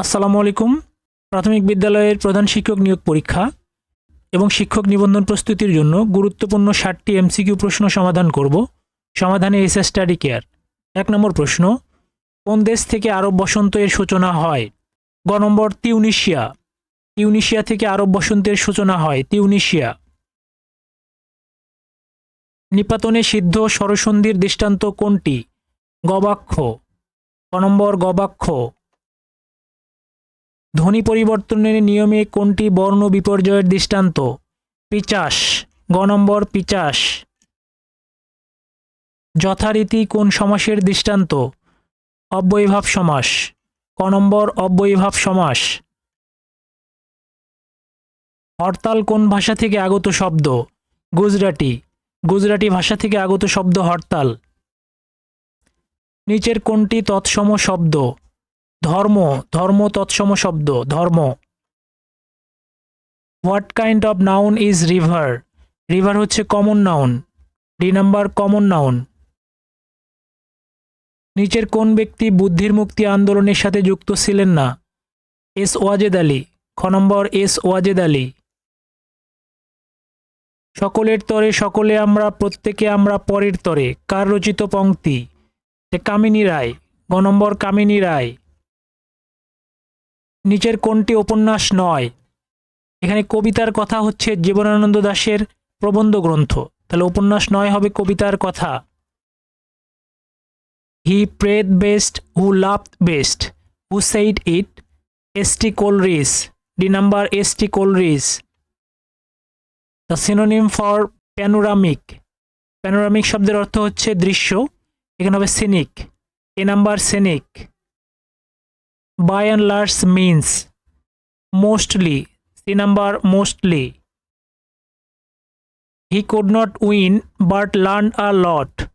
আসসালামু আলাইকুম। প্রাথমিক বিদ্যালয়ের প্রধান শিক্ষক নিয়োগ পরীক্ষা এবং শিক্ষক নিবন্ধন প্রস্তুতির জন্য গুরুত্বপূর্ণ ষাটটি এমসিকিউ প্রশ্ন সমাধান করব। সমাধানে এস এস স্টাডি কেয়ার। এক নম্বর প্রশ্ন, কোন দেশ থেকে আরব বসন্ত এর সূচনা হয়? গ নম্বর, তিউনিশিয়া। তিউনিশিয়া থেকে আরব বসন্তের সূচনা হয়। তিউনিশিয়া। নিপাতনে সিদ্ধ সরসন্ধির দৃষ্টান্ত কোনটি? গবাক্ষ। ক নম্বর, গবাক্ষ। ধ্বনি পরিবর্তনের নিয়মে কোনটি বর্ণ বিপর্যয়ের দৃষ্টান্ত? পিচাস, গ নম্বর পিচাস। যথারীতি কোন সমাসের দৃষ্টান্ত? অব্যয়ীভাব সমাস। ক নম্বর অব্যয়ীভাব সমাস। হরতাল কোন ভাষা থেকে আগত শব্দ? গুজরাটি। গুজরাটি ভাষা থেকে আগত শব্দ হরতাল। নিচের কোনটি তৎসম শব্দ? ধর্ম ধর্ম তৎসম শব্দ, ধর্ম। What kind of noun is river river হচ্ছে common noun D number common noun নিচের কোন ব্যক্তি বুদ্ধির মুক্তি আন্দোলনের সাথে যুক্ত ছিলেন না? এস ওয়াজেদ আলী। খ নম্বর এস ওয়াজেদ আলী। সকলের তরে সকলে আমরা, প্রত্যেকে আমরা পরের তরে। কার রচিত পংক্তি কামিনী রায়। গ নম্বর, কামিনী রায়। নিচের কোনটি উপন্যাস নয়। এখানে কবিতার কথা হচ্ছে জীবনানন্দ দাশের প্রবন্ধ গ্রন্থ। তাহলে উপন্যাস নয় হবে কবিতার কথা। He prayed best who loved best who said it S T Coleridge D number S T Coleridge the synonym for panoramic panoramic শব্দের অর্থ হচ্ছে দৃশ্য, এখানে হবে scenic A number scenic by and large means mostly c number mostly he could not win but learned a lot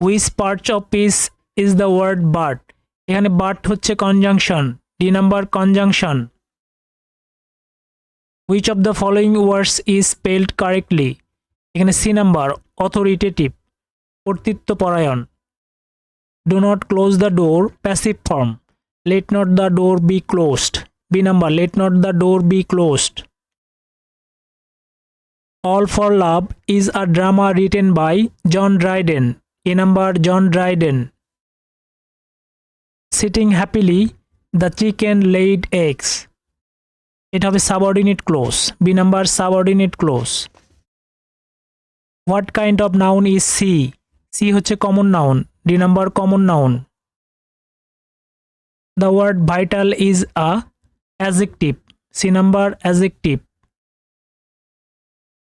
which part of peace is the word but এখানে but হচ্ছে conjunction d number conjunction which of the following words is spelled correctly এখানে c number authoritative কর্তৃত্ব পরায়ণ do not close the door passive form let not the door be closed b number let not the door be closed all for love is a drama written by john dryden a number john dryden sitting happily the chicken laid eggs it have a subordinate clause b number subordinate clause what kind of noun is c c হচ্ছে common noun d number common noun The word vital is a adjective c number adjective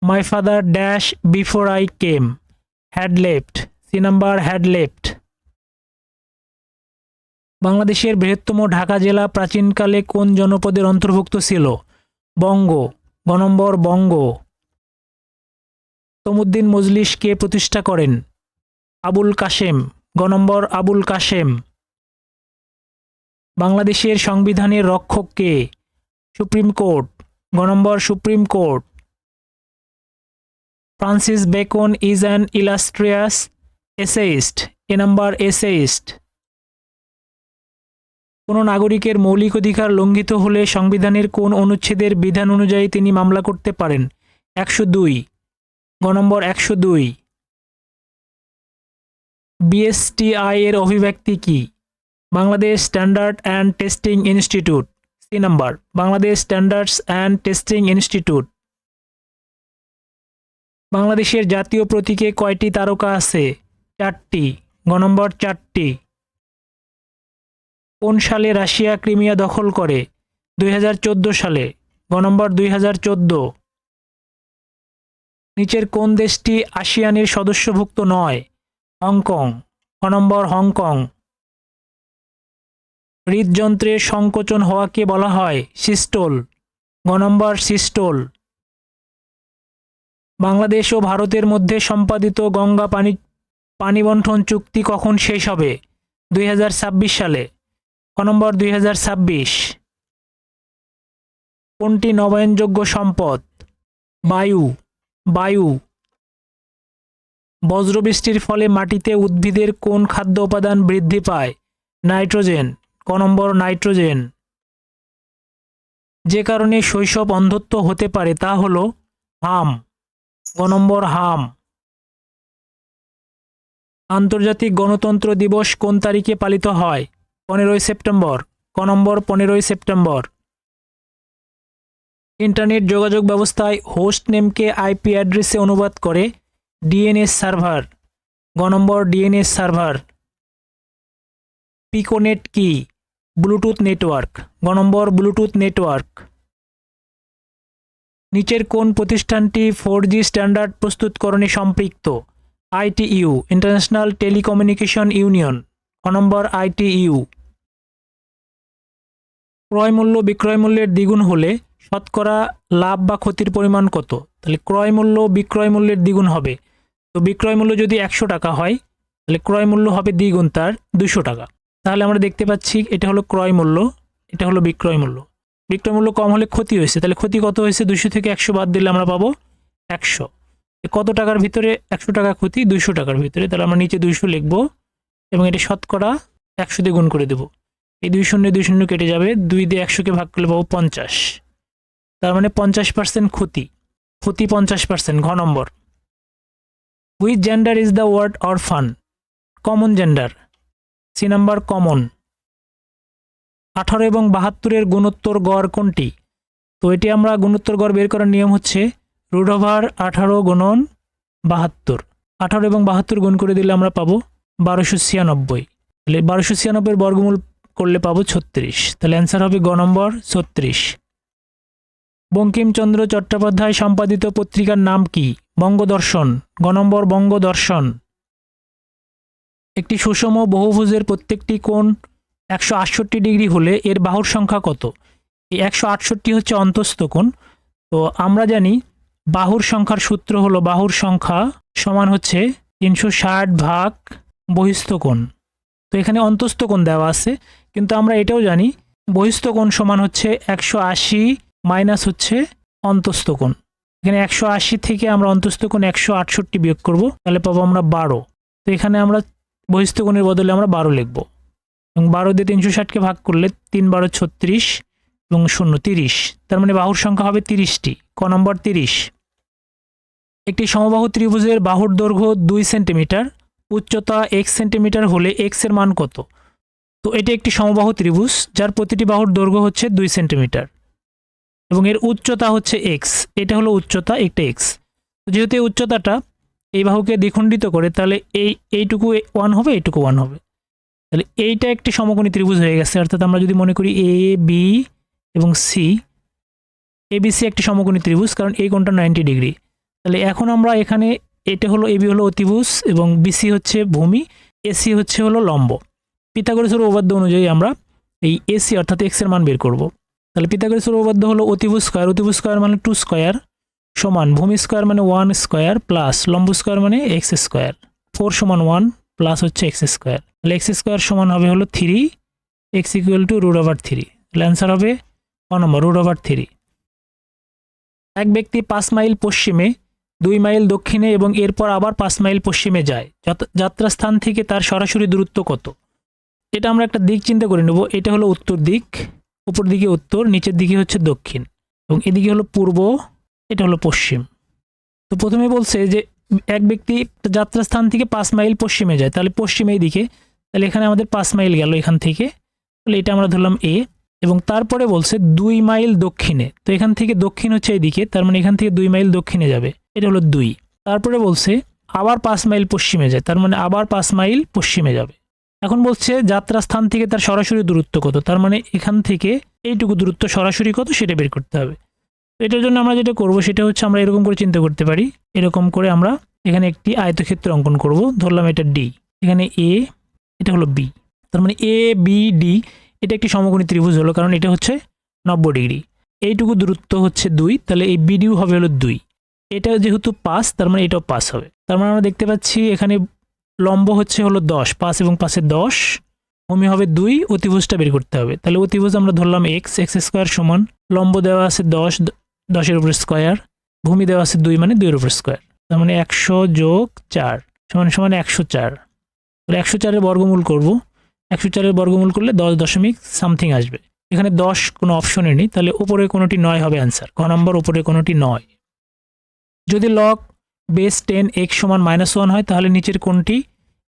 my father dash before i came had left c number had left বাংলাদেশের বৃহত্তম ঢাকা জেলা প্রাচীনকালে কোন জনপদের অন্তর্ভুক্ত ছিল বঙ্গ গ নম্বর বঙ্গ তমুদ্দিন মজলিস কে প্রতিষ্ঠা করেন আবুল কাশেম গ নম্বর আবুল কাশেম বাংলাদেশের সংবিধানের রক্ষক কে? সুপ্রিম কোর্ট, গ number supreme court. Francis Bacon is an illustrious essayist, A number essayist. কোনো নাগরিকের মৌলিক অধিকার লঙ্ঘিত হলে সংবিধানের কোন অনুচ্ছেদের বিধান অনুযায়ী তিনি মামলা করতে পারেন? একশো দুই। গ নম্বর একশো দুই। বিএসটিআই এর অভিব্যক্তি কী? Bangladesh standard and testing institute C number Bangladesh standards and testing institute বাংলাদেশের জাতীয় প্রতীকে কয়টি তারকা আছে? চারটি, গ নম্বর চারটি। কোন সালে রাশিয়া ক্রিমিয়া দখল করে? দুই হাজার চোদ্দ সালে, গ নম্বর দুই হাজার চোদ্দ। নিচের কোন দেশটি আসিয়ানের সদস্যভুক্ত নয়? হংকং ক নম্বর হংকং। হৃদযন্ত্রের সংকোচন হওয়াকে বলা হয় সিস্টোল গ নম্বর সিস্টোল। বাংলাদেশ ও ভারতের মধ্যে সম্পাদিত গঙ্গা পানি পানি বন্টন চুক্তি কখন শেষ হবে? দুই হাজার ছাব্বিশ সালে। ক নম্বর দুই হাজার ছাব্বিশ। কোনটি নবায়নযোগ্য সম্পদ? বায়ু বায়ু। বজ্রবৃষ্টির ফলে মাটিতে উদ্ভিদের কোন খাদ্য উপাদান বৃদ্ধি পায়? নাইট্রোজেন। ক নম্বর নাইট্রোজেন। যে কারণে শৈশব অন্ধত্ব হতে পারে তা হলো হাম। গ নম্বর হাম। আন্তর্জাতিক গণতন্ত্র দিবস কোন তারিখে পালিত হয়? পনেরোই সেপ্টেম্বর। ক নম্বর পনেরোই সেপ্টেম্বর। ইন্টারনেট যোগাযোগ ব্যবস্থায় হোস্ট নেমকে আইপি অ্যাড্রেসে অনুবাদ করে ডিএনএস সার্ভার। গ নম্বর ডিএনএস সার্ভার। পিকোনেট কি? ব্লুটুথ নেটওয়ার্ক গ নম্বর ব্লুটুথ নেটওয়ার্ক নিচের কোন প্রতিষ্ঠানটি ফোর জি স্ট্যান্ডার্ড প্রস্তুতকরণে সম্পৃক্ত। আইটিইউ ইন্টারন্যাশনাল টেলিকমিউনিকেশন ইউনিয়ন ক নম্বর আইটিইউ ক্রয় মূল্য, বিক্রয় মূল্যের দ্বিগুণ হলে শতকরা লাভ বা ক্ষতির পরিমাণ কত? তাহলে ক্রয় মূল্য, বিক্রয় মূল্যের দ্বিগুণ হবে। তো বিক্রয় মূল্য যদি একশো টাকা হয়, তাহলে ক্রয় মূল্য হবে দ্বিগুণ তার দুশো টাকা। তাহলে আমরা দেখতে পাচ্ছি এটা হলো ক্রয় মূল্য, এটা হলো বিক্রয় মূল্য। বিক্রয় মূল্য কম হলে ক্ষতি হয়েছে, তাহলে ক্ষতি কত হয়েছে? দুশো থেকে একশো বাদ দিলে আমরা পাবো একশো। কত টাকার ভিতরে? একশো টাকা ক্ষতি, দুইশো টাকার ভিতরে। তাহলে আমরা নিচে দুইশো লিখব এবং এটা শতকরা একশো দিয়ে গুণ করে দেবো। এই দুই শূন্য দুই শূন্য কেটে যাবে, দুই দিয়ে একশোকে ভাগ করলে পাবো পঞ্চাশ। তার মানে পঞ্চাশ পার্সেন্ট ক্ষতি ক্ষতি পঞ্চাশ পার্সেন্ট ঘ number. Which gender is the word or fan common gender C number common. আঠারো এবং বাহাত্তরের গুণোত্তর গড় কোনটি? তো এটি আমরা গুণোত্তর গড় বের করার নিয়ম হচ্ছে রুট ওভার আঠারো গুণন বাহাত্তর। আঠারো এবং বাহাত্তর গুণ করে দিলে আমরা পাবো বারোশো ছিয়ানব্বই। তাহলে বারোশো ছিয়ানব্বইয়ের বর্গমূল করলে পাবো ছত্রিশ। তাহলে অ্যান্সার হবে গ নম্বর ছত্রিশ। বঙ্কিমচন্দ্র চট্টোপাধ্যায় সম্পাদিত পত্রিকার নাম কি? বঙ্গদর্শন। গ নম্বর বঙ্গদর্শন। একটি সুষম বহুভুজের প্রত্যেকটি কোণ একশো আটষট্টি ডিগ্রি হলে এর বাহুর সংখ্যা কত? এই একশো আটষট্টি হচ্ছে অন্তস্থ কোণ। তো আমরা জানি বাহুর সংখ্যার সূত্র হলো বাহুর সংখ্যা সমান হচ্ছে তিনশো ষাট ভাগ বহিস্থ কোণ। তো এখানে অন্তস্থ কোণ দেওয়া আছে, কিন্তু আমরা এটাও জানি বহিস্থ কোণ সমান হচ্ছে একশো আশি মাইনাস হচ্ছে অন্তস্থ কোণ। এখানে একশো আশি থেকে আমরা অন্তস্থ কোণ একশো আটষট্টি বিয়োগ করব, তাহলে পাবো আমরা বারো। তো এখানে আমরা বহিস্থ কোণের বদলে আমরা বারো লিখব। এবং বারো দিয়ে তিনশো ষাটকে ভাগ করলে তিন বারো ছত্রিশ এবং শূন্য তিরিশ। তার মানে বাহুর সংখ্যা হবে তিরিশটি। ক নম্বর তিরিশ। একটি সমবাহু ত্রিভুজের বাহুর দৈর্ঘ্য দুই সেন্টিমিটার, উচ্চতা এক সেন্টিমিটার হলে এক্সের মান কত? তো এটি একটি সমবাহু ত্রিভুজ, যার প্রতিটি বাহুর দৈর্ঘ্য হচ্ছে দুই সেন্টিমিটার। এবং এর উচ্চতা হচ্ছে এক্স এটা হলো উচ্চতা, একটা এক্স যেহেতু এই উচ্চতাটা এই বাহুকে দ্বিখণ্ডিত করে, তাহলে এই, এইটুকু ওয়ান হবে, এইটুকু ওয়ান হবে। তাহলে এইটা একটি সমকোণী ত্রিভুজ হয়ে গেছে, অর্থাৎ আমরা যদি মনে করি এ বি এবং সি এবিসি একটি সমকোণী ত্রিভুজ, কারণ এই কোণটা নাইনটি ডিগ্রি তাহলে এখন আমরা এখানে, এটা হলো এবি হলো অতিভুজ এবং বিসি হচ্ছে ভূমি এসি হচ্ছে হলো লম্ব। পিথাগোরাসের উপপাদ্য অনুযায়ী আমরা এই এসি অর্থাৎ এক্সের মান বের করব। তাহলে পিথাগোরাসের উপপাদ্য হলো অতিভুজ স্কয়ার অতিভুজ স্কয়ার মানে টু স্কয়ার সমান ভূমি স্কোয়ার মানে ওয়ান স্কোয়ার প্লাস লম্ব স্কোয়ার মানে এক্স স্কোয়ার। ফোর সমান ওয়ান প্লাস হচ্ছে এক্স স্কোয়ার। তাহলে এক্স স্কয়ার সমান হবে হলো three, X equal to root over three. তাহলে অ্যান্সার হবে ক নম্বর, রুট ওভার থ্রি। এক ব্যক্তি পাঁচ মাইল পশ্চিমে, দুই মাইল দক্ষিণে এবং এরপর আবার পাঁচ মাইল পশ্চিমে যায়। যাত- যাত্রাস্থান থেকে তার সরাসরি দূরত্ব কত? এটা আমরা একটা দিক চিন্তা করে নেব। এটা হলো উত্তর দিক, উপর দিকে উত্তর, নিচের দিকে হচ্ছে দক্ষিণ। এবং এদিকে হলো পূর্ব এটা হলো পশ্চিম। তো প্রথমে বলছে যে এক ব্যক্তি যাত্রাস্থান থেকে পাঁচ মাইল পশ্চিমে যায়, তাহলে পশ্চিম এই দিকে তাহলে এখানে আমাদের পাঁচ মাইল গেল এখান থেকে, তাহলে এটা আমরা ধরলাম এ, এবং তারপরে বলছে দুই মাইল দক্ষিণে, তো এখান থেকে দক্ষিণ হচ্ছে এইদিকে, তার মানে এখান থেকে দুই মাইল দক্ষিণে যাবে, এটা হলো দুই। তারপরে বলছে আবার পাঁচ মাইল পশ্চিমে যায়, তার মানে আবার পাঁচ মাইল পশ্চিমে যাবে। এখন বলছে যাত্রা স্থান থেকে তার সরাসরি দূরত্ব কত, তার মানে এখান থেকে এইটুকু দূরত্ব সরাসরি কত, সেটা বের করতে হবে। এটার জন্য আমরা যেটা করব সেটা হচ্ছে আমরা এরকম করে চিন্তা করতে পারি। এরকম করে আমরা এখানে একটি আয়তক্ষেত্র অঙ্কন করব। ধরলাম এটা ডি এখানে এ এটা হলো বি তার মানে এ বি ডি এটা একটি সমকোণী ত্রিভুজ হলো, কারণ এটা হচ্ছে নব্বই ডিগ্রি। এইটুকু দূরত্ব হচ্ছে দুই, তাহলে এই বিডিও হবে হলো দুই। এটা যেহেতু পাস, তার মানে এটাও পাস হবে। তার মানে আমরা দেখতে পাচ্ছি এখানে লম্ব হচ্ছে হলো দশ পাঁচ এবং পাশে দশ, ভূমি হবে দুই, অতিভুজটা বের করতে হবে। তাহলে অতিভুজ আমরা ধরলাম এক্স এক্স স্কোয়ার সমান লম্ব দেওয়া আছে দশ দশের উপর স্কোয়ার, ভূমি দেওয়া আছে দুই মানে দুইয়ের উপর স্কোয়ার। তার মানে একশো যোগ চার, সমান সমান একশো চার। তাহলে একশো চারের বর্গমূল করব। একশো চারের বর্গমূল করলে দশ দশমিক সামথিং আসবে। এখানে দশ কোনো অপশনে নেই, তাহলে উপরে কোনোটি নয় হবে অ্যান্সার ক নম্বর উপরে কোনোটি নয়। যদি লক বেস টেন এক্স সমান মাইনাস ওয়ান হয়, তাহলে নিচের কোনটি?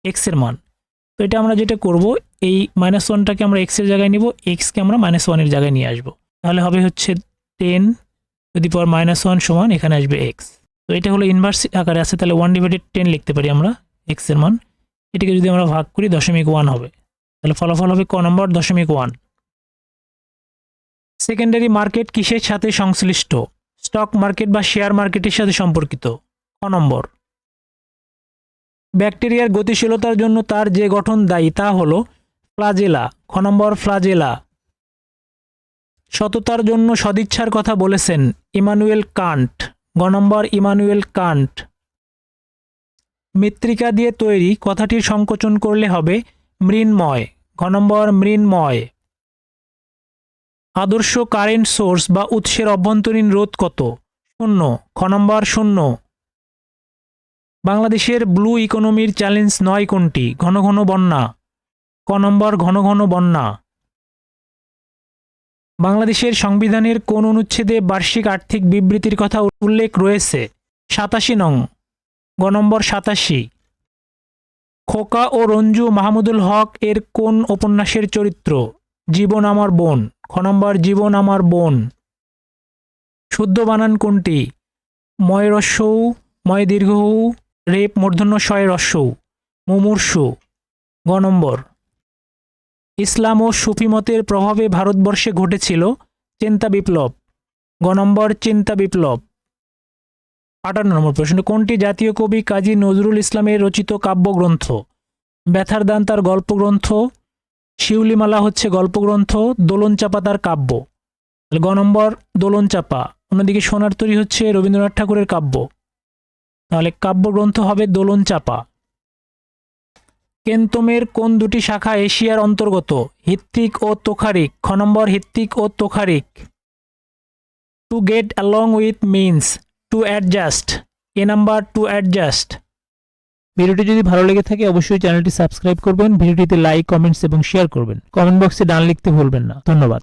এক্সের মান। তো এটা আমরা যেটা করব, এই মাইনাস ওয়ানটাকে আমরা এক্সের জায়গায় নিব এক্সকে আমরা মাইনাস ওয়ানের জায়গায় নিয়ে আসব। তাহলে হবে হচ্ছে টেন যদি পাওয়ার মাইনাস ওয়ান সমান, এখানে আসবে এক্স তো এটা হলো ইনভার্স আকারে আছে, তাহলে ওয়ান ডিভাইডেড টেন লিখতে পারি আমরা এক্সের মান। এটাকে যদি আমরা ভাগ করি, দশমিক ওয়ান হবে। তাহলে ফলাফল হবে ক নম্বর দশমিক ওয়ান সেকেন্ডারি মার্কেট কিসের সাথে সংশ্লিষ্ট? স্টক মার্কেট বা শেয়ার মার্কেটের সাথে সম্পর্কিত। ক নম্বর। ব্যাকটেরিয়ার গতিশীলতার জন্য তার যে গঠন দায়ী, তা হল ফ্লাজেলা খ নম্বর ফ্লাজেলা সততার জন্য সদিচ্ছার কথা বলেছেন ইমানুয়েল কান্ট। গ নম্বর, ইমানুয়েল কান্ট। মৃত্তিকা দিয়ে তৈরি কথাটির সংকোচন করলে হবে মৃন্ময়। ঘ নম্বর, মৃন্ময়। আদর্শ কারেন্ট সোর্স বা উৎসের অভ্যন্তরীণ রোধ কত? শূন্য। খ নম্বর, শূন্য। বাংলাদেশের ব্লু ইকোনমির চ্যালেঞ্জ নয় কোনটি? ঘন ঘন বন্যা। ক নম্বর, ঘন ঘন বন্যা। বাংলাদেশের সংবিধানের কোন অনুচ্ছেদে বার্ষিক আর্থিক বিবৃতির কথা উল্লেখ রয়েছে? সাতাশি নং। গ নম্বর সাতাশি। খোকা ও রঞ্জু মাহমুদুল হক এর কোন উপন্যাসের চরিত্র? জীবন আমার বোন। খ নম্বর, জীবন আমার বোন। শুদ্ধ বানান কোনটি? ময় রস্যৌ ময় দীর্ঘৌ রেপ মূর্ধন্য শয় রস্যৌ মুমূর্ষু। গ নম্বর। ইসলাম ও সুফিমতের প্রভাবে ভারতবর্ষে ঘটেছিল চিন্তা বিপ্লব। গ নম্বর, চিন্তা বিপ্লব। আটান্ন নম্বর প্রশ্ন, কোনটি জাতীয় কবি কাজী নজরুল ইসলামের রচিত কাব্যগ্রন্থ? ব্যথার দান তার গল্পগ্রন্থ, শিউলিমালা হচ্ছে গল্পগ্রন্থ দোলন চাপা তার কাব্য। গ নম্বর দোলন চাপা অন্যদিকে সোনার তরী হচ্ছে রবীন্দ্রনাথ ঠাকুরের কাব্য। তাহলে কাব্যগ্রন্থ হবে দোলন চাপা কেন্তমের কোন দুটি শাখা এশিয়ার অন্তর্গত? হিত্তিক ও তোখারিক। খ নম্বর, হিত্তিক ও তোখারিক। To get along with means to adjust A number to adjust ভিডিওটি যদি ভালো লেগে থাকে, অবশ্যই চ্যানেলটি সাবস্ক্রাইব করবেন। ভিডিওটিতে লাইক, কমেন্টস এবং শেয়ার করবেন। কমেন্ট বক্সে ডান লিখতে ভুলবেন না। ধন্যবাদ।